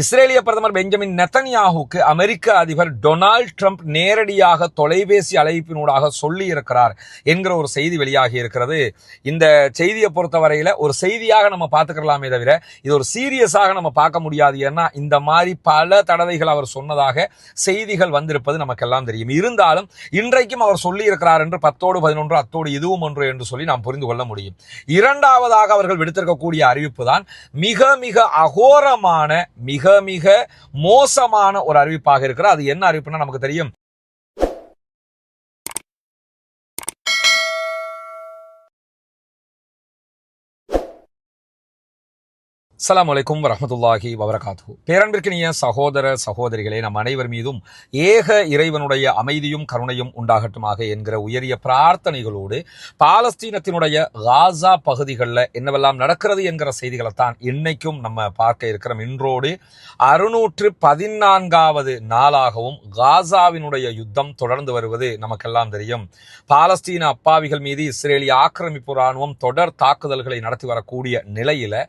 இஸ்ரேலிய பிரதமர் பெஞ்சமின் நெத்தன்யாஹுக்கு அமெரிக்க அதிபர் டொனால்ட் ட்ரம்ப் நேரடியாக தொலைபேசி அழைப்பினூடாக சொல்லி இருக்கிறார் என்கிற ஒரு செய்தி வெளியாகி இருக்கிறது. இந்த செய்தியை பொறுத்தவரையில் ஒரு செய்தியாக நம்ம பார்த்துக்கலாமே தவிர இது ஒரு சீரியஸாக நம்ம பார்க்க முடியாது. ஏன்னா இந்த மாதிரி பல தடவைகள் அவர் சொன்னதாக செய்திகள் வந்திருப்பது நமக்கெல்லாம் தெரியும். இருந்தாலும் இன்றைக்கும் அவர் சொல்லி இருக்கிறார் என்று பத்தோடு பதினொன்று அத்தோடு இதுவும் ஒன்று என்று சொல்லி நாம் புரிந்து கொள்ள முடியும். இரண்டாவதாக அவர்கள் விடுத்திருக்கக்கூடிய அறிவிப்பு தான் மிக மிக அகோரமான மிக மிக மோசமான ஒரு அறிவிப்பாக இருக்கிற அது என்ன அறிவிப்புனா நமக்கு தெரியும். அஸ்லாம் வலைக்கும் வரமத்துல்லாஹி வபரகாத்து பேரன்பிற்கினிய சகோதர சகோதரிகளே நம் அனைவர் மீதும் ஏக இறைவனுடைய அமைதியும் கருணையும் உண்டாகட்டுமாக என்கிற உயரிய பிரார்த்தனைகளோடு பாலஸ்தீனத்தினுடைய காசா பகுதிகளில் என்னவெல்லாம் நடக்கிறது என்கிற செய்திகளைத்தான் இன்னைக்கும் நம்ம பார்க்க இருக்கிறோம். இன்றோடு அறுநூற்று பதினான்காவது நாளாகவும் காசாவினுடைய யுத்தம் தொடர்ந்து வருவது நமக்கெல்லாம் தெரியும். பாலஸ்தீன அப்பாவிகள் மீது இஸ்ரேலிய ஆக்கிரமிப்பு ராணுவம் தொடர் தாக்குதல்களை நடத்தி வரக்கூடிய நிலையில்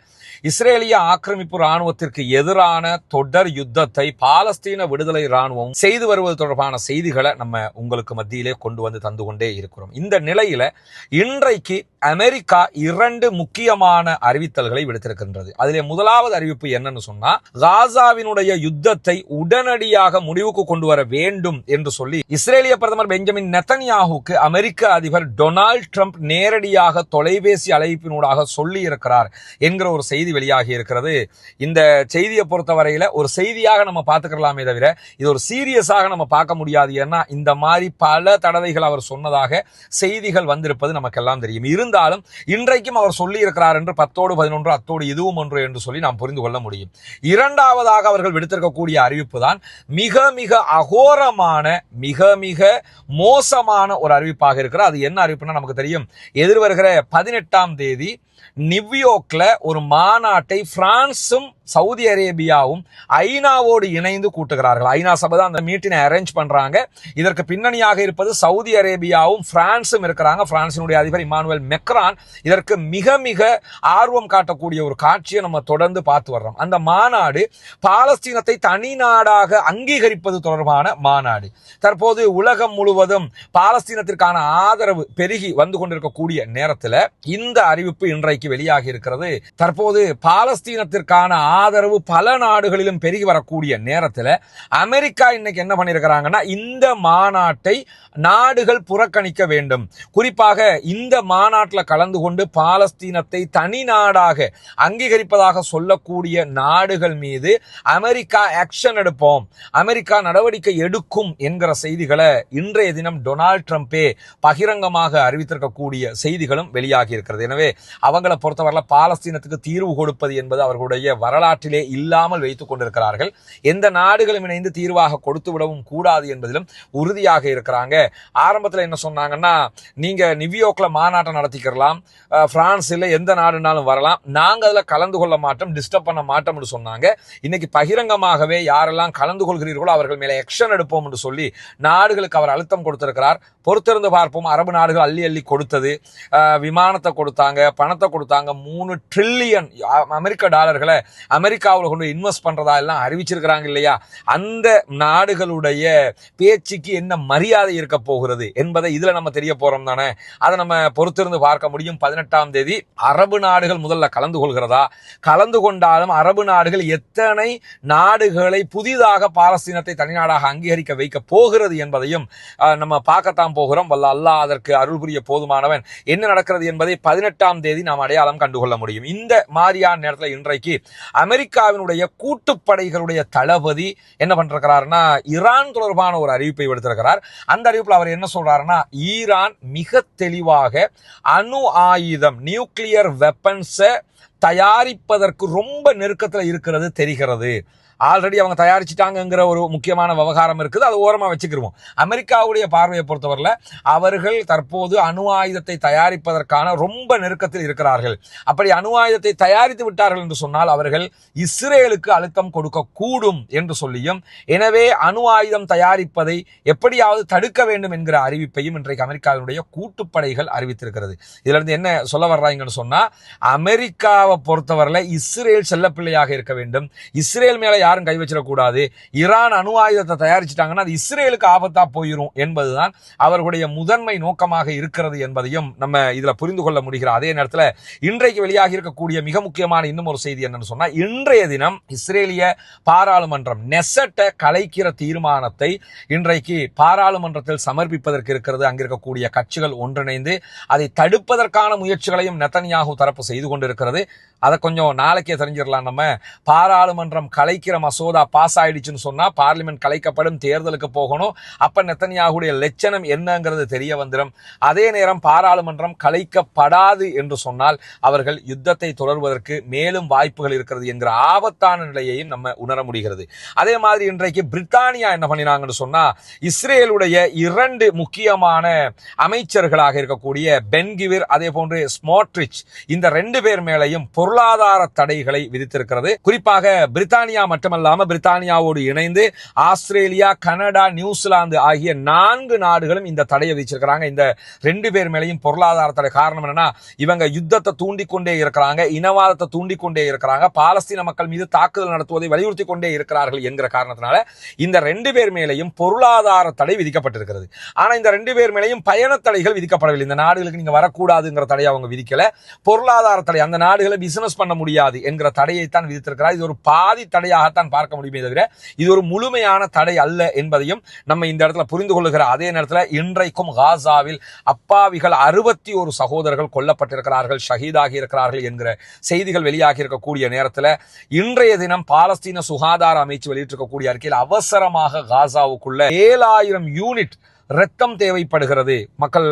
இஸ்ரேலிய ஆக்கிரமிப்பு ராணுவத்திற்கு எதிரான தொடர் யுத்தத்தை பாலஸ்தீன விடுதலை ராணுவம் செய்து வருவது தொடர்பான செய்திகளை நம்ம உங்களுக்கு மத்தியிலே கொண்டு வந்து தந்து கொண்டே இருக்கிறோம். இந்த நிலையில இன்றைக்கு அமெரிக்கா இரண்டு முக்கியமான அறிவித்தல்களை விடுத்திருக்கின்றது. அதிலே முதலாவது அறிவிப்பு என்னன்னு சொன்னா காசாவினுடைய யுத்தத்தை உடனடியாக முடிவுக்கு கொண்டு வர வேண்டும் என்று சொல்லி இஸ்ரேலிய பிரதமர் பெஞ்சமின் நெத்தன்யாஹுக்கு அமெரிக்க அதிபர் டொனால்ட் ட்ரம்ப் நேரடியாக தொலைபேசி அழைப்பினூடாக சொல்லி இருக்கிறார் என்கிற ஒரு செய்தி வெளியாகி இருக்கிறது. இந்த செய்தியை பொறுத்தவரையில ஒரு செய்தியாக நம்ம பார்த்துக்கலாமே தவிர இது ஒரு சீரியஸாக நம்ம பார்க்க முடியாது. ஏன்னா இந்த மாதிரி பல தடவைகள் அவர் சொன்னதாக செய்திகள் வந்திருப்பது நமக்கெல்லாம் தெரியும். இருந்தாலும் இன்றைக்கும் அவர் சொல்லி இருக்கிறார் என்று பத்தோடு பதினொன்று அத்தோடு இதுவும் ஒன்று என்று சொல்லி நாம் புரிந்து கொள்ள முடியும். இரண்டாவதாக அவர்கள் விடுத்திருக்கக்கூடிய அறிவிப்பு தான் மிக மிக அகோரமான மிக மிக மோசமான ஒரு அறிவிப்பாக இருக்கிறார் அது என்ன அறிவிப்புனா நமக்கு தெரியும். எதிர்வருகிற பதினெட்டாம் தேதி நியூயார்க்ல ஒரு மாநாட்டை பிரான்சும் சவுதி அரேபியாவும் ஐநாவோடு இணைந்து கூட்டுகிறார்கள். ஐநா சபை தான் அந்த மீட்டினை அரேஞ்ச் பண்றாங்க. இதற்கு பின்னணியாக இருப்பது சவுதி அரேபியாவும் பிரான்சும் இருக்கிறாங்க. பிரான்சினுடைய அதிபர் இமானுவேல் மெக்ரான் இதற்கு மிக மிக ஆர்வம் காட்டக்கூடிய ஒரு காட்சியை நம்ம தொடர்ந்து பார்த்து வர்றோம். அந்த மாநாடு பாலஸ்தீனத்தை தனி நாடாக அங்கீகரிப்பது தொடர்பான மாநாடு. தற்போது உலகம் முழுவதும் பாலஸ்தீனத்திற்கான ஆதரவு பெருகி வந்து கொண்டிருக்கக்கூடிய நேரத்தில் இந்த அறிவிப்பு இன்றைக்கு வெளியாகி இருக்கிறது. தற்போது பாலஸ்தீனத்திற்கான ஆதரவு பல நாடுகளிலும் பெருகி வரக்கூடிய நேரத்தில் அமெரிக்கா இன்னைக்கு என்ன பண்ணியிருக்கிறாங்கன்னா இந்த மாநாட்டை நாடுகள் புறக்கணிக்க வேண்டும். குறிப்பாக இந்த மாநாட்டில் கலந்து கொண்டு பாலஸ்தீனத்தை தனி நாடாக அங்கீகரிப்பதாக சொல்லக்கூடிய நாடுகள் மீது அமெரிக்கா ஆக்ஷன் எடுப்போம். அமெரிக்கா நடவடிக்கை எடுக்கும் என்கிற செய்திகளை இன்றைய தினம் டொனால்ட் ட்ரம்ப்பே பகிரங்கமாக அறிவித்திருக்கக்கூடிய செய்திகளும் வெளியாகி இருக்கிறது. எனவே அவர் அவங்களை பொறுத்தவரையில் பாலஸ்தீனத்துக்கு தீர்வு கொடுப்பது என்பது அவர்களுடைய வரலாற்றிலே இல்லாமல் வைத்துக் கொண்டிருக்கிறார்கள். எந்த நாடுகளும் இணைந்து தீர்வாக கொடுத்து விடவும் கூடாது என்பதிலும் உறுதியாக இருக்கிறாங்க. ஆரம்பத்தில் என்ன சொன்னாங்கன்னா நீங்க நியூயார்க்ல மாநாட்டம் நடத்திக்கிறலாம் அஹ், எந்த நாடுனாலும் வரலாம் நாங்க அதுல கலந்து கொள்ள மாட்டோம் டிஸ்டர்ப் பண்ண மாட்டோம்னு சொன்னாங்க. இன்னைக்கு பகிரங்கமாகவே யாரெல்லாம் கலந்து கொள்கிறீர்களோ அவர்கள் மேலே எக்ஷன் எடுப்போம் என்று சொல்லி நாடுகளுக்கு அவர் அழுத்தம் கொடுத்திருக்கிறார். பொறுத்திருந்து பார்ப்போம் அரபு நாடுகள் அள்ளி அள்ளி கொடுத்தது விமானத்தை கொடுத்தாங்க பணத்தை கொடுத்தாங்க. மூணு ட்ரில்லியன் அமெரிக்க டாலர்களை அமெரிக்காவில் கொண்டு இன்வெஸ்ட் பண்ணுறதா எல்லாம் அறிவிச்சிருக்கிறாங்க இல்லையா? அந்த நாடுகளுடைய பேச்சுக்கு என்ன மரியாதை இருக்க போகிறது என்பதை இதில் நம்ம தெரிய போகிறோம் தானே? அதை நம்ம பொறுத்திருந்து பார்க்க முடியும். பதினெட்டாம் தேதி அரபு நாடுகள் முதல்ல கலந்து கொள்கிறதா? கலந்து கொண்டாலும் அரபு நாடுகள் எத்தனை நாடுகளை புதிதாக பாலஸ்தீனத்தை தனிநாடாக அங்கீகரிக்க வைக்க போகிறது என்பதையும் நம்ம பார்க்கத்தான் போகிறோம். வல்ல அல்லாஹ் அதற்கு அருள் புரிய போதுமானவன். என்ன நடக்கிறது என்பதை பதினெட்டாம் தேதி நாம் அடையாளம் கண்டுகொள்ள முடியும். இந்த மாதிரியான நேரத்தில் இன்றைக்கு அமெரிக்காவினுடைய கூட்டுப்படைகளுடைய தளபதி என்ன பண்றாருன்னா ஈரான் தொடர்பான ஒரு அறிவிப்பை விடுத்திருக்கிறார். அந்த அறிவிப்பில் அவர் என்ன சொல்றாருன்னா ஈரான் மிக தெளிவாக அணு ஆயுதம் நியூக்ளியர் வெப்பன்ஸை தயாரிப்பதற்கு ரொம்ப நெருக்கத்தில் இருக்கிறது தெரிகிறது. ஆல்ரெடி அவங்க தயாரிச்சிட்டாங்கிற ஒரு முக்கியமான விவகாரம் இருக்குது. அது ஓரமாக வச்சுக்கிருவோம். அமெரிக்காவுடைய பார்வையை பொறுத்தவரையில் அவர்கள் தற்போது அணு ஆயுதத்தை தயாரிப்பதற்கான ரொம்ப நெருக்கத்தில் இருக்கிறார்கள். அப்படி அணு ஆயுதத்தை தயாரித்து விட்டார்கள் என்று சொன்னால் அவர்கள் இஸ்ரேலுக்கு அழுத்தம் கொடுக்க கூடும் என்று சொல்லியும் எனவே அணு ஆயுதம் தயாரிப்பதை எப்படியாவது தடுக்க வேண்டும் என்கிற அறிவிப்பையும் இன்றைக்கு அமெரிக்காவினுடைய கூட்டுப்படைகள் அறிவித்திருக்கிறது. இதிலிருந்து என்ன சொல்ல வர்றாங்கன்னு சொன்னால் அமெரிக்காவை பொறுத்தவரையில் இஸ்ரேல் செல்லப்பிள்ளையாக இருக்க வேண்டும். இஸ்ரேல் மேலே யாரும் கை வச்சிடக்கூடாது. ஈரான் அணு ஆயுதத்தை தயாரிச்சிட்டாங்கன்னா அது இஸ்ரேலுக்கு ஆபத்தாக போயிடும் என்பதுதான் அவர்களுடைய முதன்மை நோக்கமாக இருக்கிறது என்பதையும் நம்ம இதில் புரிந்து கொள்ள முடிகிற அதே நேரத்தில் இன்றைக்கு வெளியாகி இருக்கக்கூடிய மிக முக்கியமான இன்னும் ஒரு செய்தி என்னன்னு சொன்னால் இன்றைய தினம் இஸ்ரேலிய பாராளுமன்றம் நெசட்டை கலைக்கிற தீர்மானத்தை இன்றைக்கு பாராளுமன்றத்தில் சமர்ப்பிப்பதற்கு இருக்கிறது. அங்கிருக்கக்கூடிய கட்சிகள் ஒன்றிணைந்து அதை தடுப்பதற்கான முயற்சிகளையும் நெத்தன்யாகு தரப்பு செய்து கொண்டிருக்கிறது. அதை கொஞ்சம் நாளைக்கே தெரிஞ்சிடலாம் நம்ம. பாராளுமன்றம் கலைக்கிற மசோதா பாஸ் ஆயிடுச்சுன்னு சொன்னா பார்லிமெண்ட் கலைக்கப்படும் தேர்தலுக்கு போகணும். அப்ப நெத்தனியாகுடைய லட்சணம் என்னங்கிறது தெரிய வந்துடும் அதே நேரம் பாராளுமன்றம் கலைக்கப்படாது என்று சொன்னால் அவர்கள் யுத்தத்தை தொடர்வதற்கு மேலும் வாய்ப்புகள் இருக்கிறது என்கிற ஆபத்தான நிலையையும் நம்ம உணர முடிகிறது. அதே மாதிரி இன்றைக்கு பிரித்தானியா என்ன பண்ணினாங்கன்னு சொன்னா இஸ்ரேலுடைய இரண்டு முக்கியமான அமைச்சர்களாக இருக்கக்கூடிய பென்கிவிர் அதே போன்று ஸ்மோட்ரிச் இந்த ரெண்டு பேர் மேலையும் பொருளாதார தடைகளை விதித்திருக்கிறது. குறிப்பாக பிரித்தானியா மற்றும் மட்டுமல்லாம பிரித்தானியாவோடு இணைந்து ஆஸ்திரேலியா கனடா நியூசிலாந்து ஆகிய நான்கு நாடுகளும் இந்த தடையை விதிச்சிருக்கிறாங்க. இந்த ரெண்டு பேர் மேலையும் பொருளாதார தடை. காரணம் என்னன்னா இவங்க யுத்தத்தை தூண்டிக்கொண்டே இருக்கிறாங்க இனவாதத்தை தூண்டிக்கொண்டே இருக்கிறாங்க பாலஸ்தீன மக்கள் மீது தாக்குதல் நடத்துவதை வலியுறுத்தி கொண்டே இருக்கிறார்கள் என்கிற காரணத்தினால இந்த ரெண்டு பேர் மேலையும் பொருளாதார தடை விதிக்கப்பட்டிருக்கிறது. ஆனா இந்த ரெண்டு பேர் மேலையும் பயண தடைகள் விதிக்கப்படவில்லை. இந்த நாடுகளுக்கு நீங்க வரக்கூடாதுங்கிற தடையை அவங்க விதிக்கல. பொருளாதார தடை. அந்த நாடுகளை பிசினஸ் பண்ண முடியாது என்கிற தடையைத்தான் விதித்திருக்கிறார். இது ஒரு பாதி தடையாக தடையாகத்தான் பார்க்க முடியுமே தவிர இது ஒரு முழுமையான தடை அல்ல என்பதையும் நம்ம இந்த இடத்துல புரிந்து கொள்ளுகிற அதே நேரத்தில் இன்றைக்கும் காசாவில் அப்பாவிகள் அறுபத்தி ஒரு சகோதரர்கள் கொல்லப்பட்டிருக்கிறார்கள் ஷஹீதாகி இருக்கிறார்கள் என்கிற செய்திகள் வெளியாகி இருக்கக்கூடிய நேரத்தில் இன்றைய தினம் பாலஸ்தீன சுகாதார அமைச்சு வெளியிட்டிருக்கக்கூடிய அறிக்கையில் அவசரமாக காசாவுக்குள்ள ஏழாயிரம் யூனிட் ரத்தம் தேவைப்படுகிறது. மக்கள்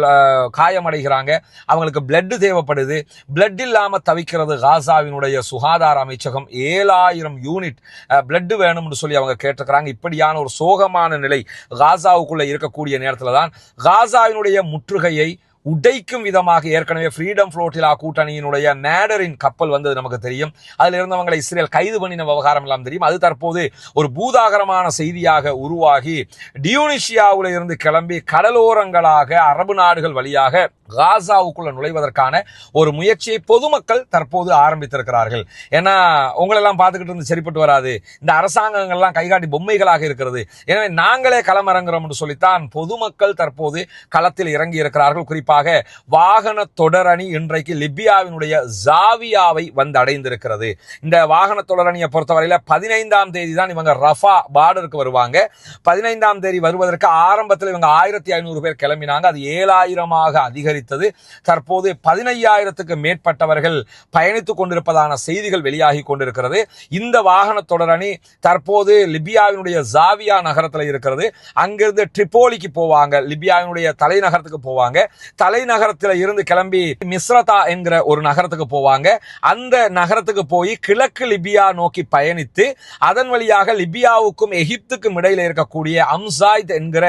காயமடைகிறாங்க. அவங்களுக்கு பிளட்டு தேவைப்படுது. பிளட் இல்லாமல் தவிக்கிறது காசாவினுடைய சுகாதார அமைச்சகம். ஏழாயிரம் யூனிட் பிளட்டு வேணும்னு சொல்லி அவங்க கேட்டிருக்கிறாங்க. இப்படியான ஒரு சோகமான நிலை காசாவுக்குள்ளே இருக்கக்கூடிய நேரத்தில் தான் காசாவினுடைய முற்றுகையை உடைக்கும் விதமாக ஏற்கனவே ஃப்ரீடம் ஃப்ளோட்டிலா கூட்டணியினுடைய நேடரின் கப்பல் வந்தது நமக்கு தெரியும். அதில் இருந்தவங்களை இஸ்ரேல் கைது பண்ணின விவகாரம் எல்லாம் தெரியும். அது தற்போது ஒரு பூதாகரமான செய்தியாக உருவாகி டியூனிஷியாவில் இருந்து கிளம்பி கடலோரங்களாக அரபு நாடுகள் வழியாக காசாவுக்குள்ள நுழைவதற்கான ஒரு முயற்சியை பொதுமக்கள் தற்போது ஆரம்பித்திருக்கிறார்கள். ஏன்னா உங்களெல்லாம் பார்த்துக்கிட்டு இருந்து சரிப்பட்டு வராது. இந்த அரசாங்கங்கள்லாம் கைகாட்டி பொம்மைகளாக இருக்கிறது. எனவே நாங்களே களமிறங்குறோம் என்று சொல்லித்தான் பொதுமக்கள் தற்போது களத்தில் இறங்கி இருக்கிறார்கள் குறிப்பாக குறிப்பாக வாகன தொடரணி இன்றைக்கு லிபியாவினுடைய ஜாவியாவை வந்து அடைந்திருக்கிறது. இந்த வாகன தொடரணியை பொறுத்தவரையில் பதினைந்தாம் தேதி தான் இவங்க ரஃபா பார்டருக்கு வருவாங்க. பதினைந்தாம் தேதி வருவதற்கு ஆரம்பத்தில் இவங்க ஆயிரத்தி ஐநூறு பேர் கிளம்பினாங்க. அது ஏழாயிரமாக அதிகரித்தது. தற்போது பதினையாயிரத்துக்கு மேற்பட்டவர்கள் பயணித்துக் கொண்டிருப்பதான செய்திகள் வெளியாகி கொண்டிருக்கிறது. இந்த வாகன தொடரணி தற்போது லிபியாவினுடைய ஜாவியா நகரத்தில் இருக்கிறது. அங்கிருந்து ட்ரிப்போலிக்கு போவாங்க. லிபியாவினுடைய தலைநகரத்துக்கு போவாங்க. தலைநகரத்தில் இருந்து கிளம்பி மிஸ்ரதா என்கிற ஒரு நகரத்துக்கு போவாங்க. அந்த நகரத்துக்கு போய் கிழக்கு லிபியா நோக்கி பயணித்து அதன் வழியாக லிபியாவுக்கும் எகிப்துக்கும் இடையில இருக்கக்கூடிய அம்சாய்த் என்கிற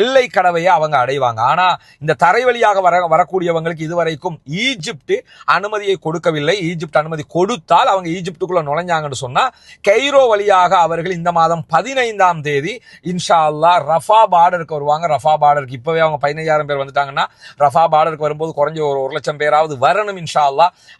எல்லை கடவையை அவங்க அடைவாங்க. ஆனா இந்த தரை வழியாக வர வரக்கூடியவங்களுக்கு இதுவரைக்கும் ஈஜிப்ட் அனுமதியை கொடுக்கவில்லை. ஈஜிப்ட் அனுமதி கொடுத்தால் அவங்க ஈஜிப்டுக்குள்ள நுழைஞ்சாங்கன்னு சொன்னா கெய்ரோ வழியாக அவர்கள் இந்த மாதம் பதினைந்தாம் தேதி இன்ஷா அல்லாஹ் ரஃபா பார்டருக்கு வருவாங்க. ரஃபா பார்டருக்கு இப்பவே அவங்க பதினைஞ்சாயிரம் பேர் வந்துட்டாங்கன்னா அரஃபா பார்டருக்கு வரும்போது குறைஞ்ச ஒரு ஒரு லட்சம் பேராவது வரணும் இன்ஷா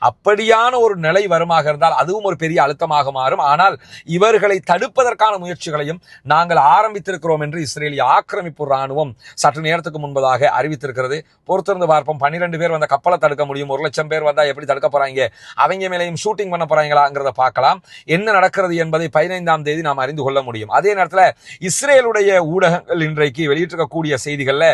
அப்படியான ஒரு நிலை வருமாக இருந்தால் அதுவும் ஒரு பெரிய அழுத்தமாக மாறும். ஆனால் இவர்களை தடுப்பதற்கான முயற்சிகளையும் நாங்கள் ஆரம்பித்திருக்கிறோம் என்று இஸ்ரேலிய ஆக்கிரமிப்பு ராணுவம் சற்று நேரத்துக்கு முன்பதாக அறிவித்திருக்கிறது. பொறுத்திருந்து பார்ப்போம். பன்னிரெண்டு பேர் வந்த கப்பலை தடுக்க முடியும். ஒரு லட்சம் பேர் வந்தா எப்படி தடுக்க போறாங்க? அவங்க மேலேயும் ஷூட்டிங் பண்ண போறாங்களாங்கிறத பார்க்கலாம். என்ன நடக்கிறது என்பதை பதினைந்தாம் தேதி நாம் அறிந்து கொள்ள முடியும். அதே நேரத்தில் இஸ்ரேலுடைய ஊடகங்கள் இன்றைக்கு வெளியிட்டிருக்கக்கூடிய செய்திகள்ல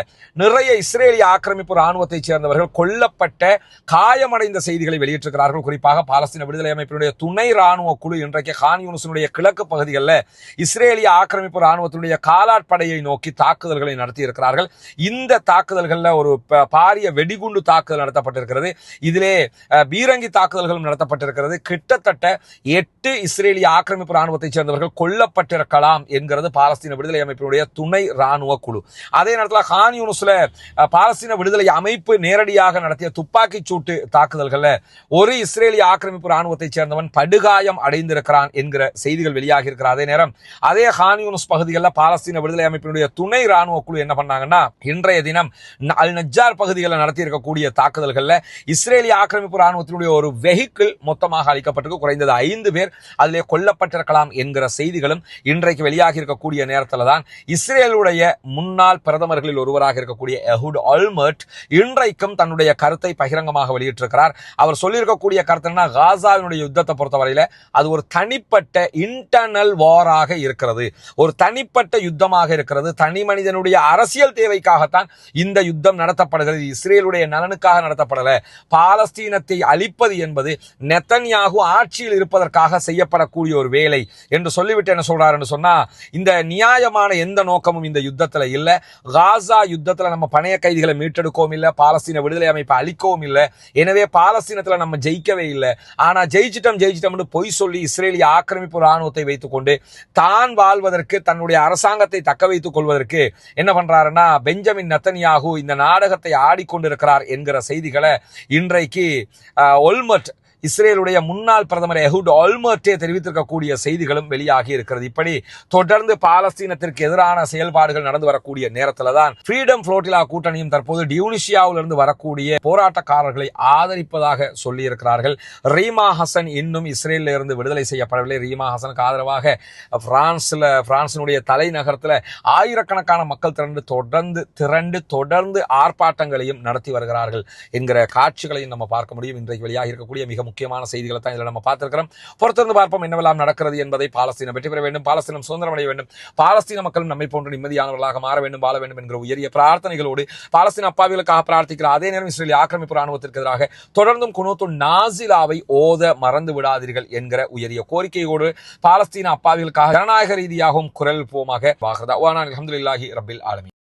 நிறைய இஸ்ரேலிய ஆக்கிரமிப்பு இராணுவத்தைச் சேர்ந்தவர்கள் கொல்லப்பட்ட காயமடைந்த செய்திகளை வெளியிட்டிருக்கிறார்கள். குறிப்பாக பாலஸ்தீன விடுதலை அமைப்பினுடைய துணை ராணுவ குழு இன்றைக்கு ஹான் யூனிஸினுடைய கிழக்கு பகுதிகளில் இஸ்ரேலிய ஆக்கிரமிப்பு இராணுவத்தினுடைய காலாட்படையை நோக்கி தாக்குதல்களை நடத்தியிருக்கிறார்கள். இந்த தாக்குதல்களில் ஒரு ப- பாரிய வெடிகுண்டு தாக்குதல் நடத்தப்பட்டிருக்கிறது. இதிலே பீரங்கி தாக்குதல்களும் நடத்தப்பட்டிருக்கிறது. கிட்டத்தட்ட எட்டு இஸ்ரேலிய ஆக்கிரமிப்பு இராணுவத்தைச் சேர்ந்தவர்கள் கொல்லப்பட்டிருக்கலாம் என்கிறது பாலஸ்தீன விடுதலை அமைப்பினுடைய துணை ராணுவ குழு. அதே நேரத்தில் கான் யூனிஸ்ல பாலஸ்தீன விடுதலை அமைப்பு நேரடியாக நடத்திய துப்பாக்கிச் சூட்டு தாக்குதல்களில் ஒரு இஸ்ரேலிய ஆக்கிரமிப்பு ராணுவத்தைச் சேர்ந்தவன் படுகாயம் அடைந்திருக்கிறான் என்கிற செய்திகள் வெளியாகி இருக்கிற அதே நேரம் அதே ஹானியூனஸ் பகுதிகளில் பாலஸ்தீன விடுதலை அமைப்பினுடைய துணை ராணுவ குழு என்ன பண்ணாங்கன்னா இன்றைய தினம் அல் நஜ்ஜார் பகுதிகளில் நடத்தி இருக்கக்கூடிய இஸ்ரேலிய ஆக்கிரமிப்பு ராணுவத்தினுடைய ஒரு வெஹிக்கிள் மொத்தமாக அளிக்கப்பட்டிருக்கு குறைந்தது ஐந்து பேர் அதிலே கொல்லப்பட்டிருக்கலாம் என்கிற செய்திகளும் இன்றைக்கு வெளியாகி இருக்கக்கூடிய நேரத்தில் தான் இஸ்ரேலுடைய முன்னாள் பிரதமர்களில் ஒருவராக இருக்கக்கூடிய எஹுட் ஆல்மர்ட் இன்றைக்கும் தன்னுடைய கருத்தை பகிரங்கமாக வெளியிட்டிருக்கிறார். அவர் சொல்லியிருக்கக்கூடிய கருத்து என்ன காசாவினுடைய யுத்தத்தை பொறுத்தவரையில அது ஒரு தனிப்பட்ட இன்டர்னல் வாராக இருக்கிறது. ஒரு தனிப்பட்ட யுத்தமாக இருக்கிறது. தனி மனிதனுடைய அரசியல் தேவைக்காகத்தான் இந்த யுத்தம் நடத்தப்படுகிறது. இஸ்ரேலுடைய நலனுக்காக நடத்தப்படல. பாலஸ்தீனத்தை அழிப்பது என்பது நெத்தன்யாகு ஆட்சியில் இருப்பதற்காக செய்யப்படக்கூடிய ஒரு வேலை என்று சொல்லிவிட்டு என்ன சொல்றாருன்னு சொன்னா இந்த நியாயமான எந்த நோக்கமும் இந்த யுத்தத்தில் இல்லை. காசா யுத்தத்தில் நம்ம பணைய கைதிகளை அழிக்கவும் இல்லை பாலஸ்தீன விடுதலை அமைப்பை அழிக்கவும் இல்லை. எனவே பாலஸ்தீனத்தில் நம்ம ஜெயிக்கவே இல்லை. ஆனால் ஜெயிச்சிட்டோம் ஜெயிச்சிட்டோம்னு பொய் சொல்லி இஸ்ரேலிய ஆக்கிரமிப்பு ராணுவத்தை வைத்துக்கொண்டு தான் வாழ்வதற்கு தன்னுடைய அரசாங்கத்தை தக்க வைத்துக் கொள்வதற்கு என்ன பண்றாருன்னா பெஞ்சமின் நத்தனியாகு இந்த நாடகத்தை ஆடிக்கொண்டிருக்கிறார் என்கிற செய்திகளை இன்றைக்கு ஒல்மட் ஒல்மர்ட் இஸ்ரேலுடைய முன்னாள் பிரதமர் எஹுட் ஆல்மர்ட்டே தெரிவித்திருக்கக்கூடிய செய்திகளும் வெளியாகி இருக்கிறது. இப்படி தொடர்ந்து பாலஸ்தீனத்திற்கு எதிரான செயல்பாடுகள் நடந்து வரக்கூடிய நேரத்தில் தான் ஃப்ரீடம் புளோட்டிலா கூட்டணியும் தற்போது டியூனிஷியாவிலிருந்து வரக்கூடிய போராட்டக்காரர்களை ஆதரிப்பதாக சொல்லியிருக்கிறார்கள். ரீமா ஹசன் இன்னும் இஸ்ரேலில் இருந்து விடுதலை செய்யப்படவில்லை. ரீமா ஹசனுக்கு ஆதரவாக பிரான்ஸ்ல பிரான்சினுடைய தலைநகரத்துல ஆயிரக்கணக்கான மக்கள் திரண்டு தொடர்ந்து திரண்டு தொடர்ந்து ஆர்ப்பாட்டங்களையும் நடத்தி வருகிறார்கள் என்கிற காட்சிகளையும் நம்ம பார்க்க முடியும். இன்றைக்கு வெளியாக இருக்கக்கூடிய மிக முக்கியமான செய்திகளை தான் இதில் நம்ம பார்த்துருக்கிறோம். பொறுத்திருந்து பார்ப்போம் என்னவெல்லாம் நடக்கிறது என்பதை பாலஸ்தீனம் வெற்றி பெற வேண்டும் பாலஸ்தீனம் சுதந்திரம் அடைய வேண்டும் பாலஸ்தீன மக்களும் நம்மை போன்ற நிம்மதியானவர்களாக மாற வேண்டும் வாழ வேண்டும் என்கிற உயரிய பிரார்த்தனைகளோடு பாலஸ்தீன அப்பாவிகளுக்காக பிரார்த்திக்கிற அதே நேரம் இஸ்ரேலிய ஆக்கிரமிப்பு ராணுவத்திற்கு எதிராக தொடர்ந்தும் குனூத்து நாசிலாவை ஓத மறந்து விடாதீர்கள் என்கிற உயரிய கோரிக்கையோடு பாலஸ்தீன அப்பாவிகளுக்காக ஜனநாயக ரீதியாகவும் குரல் போமாக வாகதா. அலமதுல்லாஹி ரபில் ஆலமி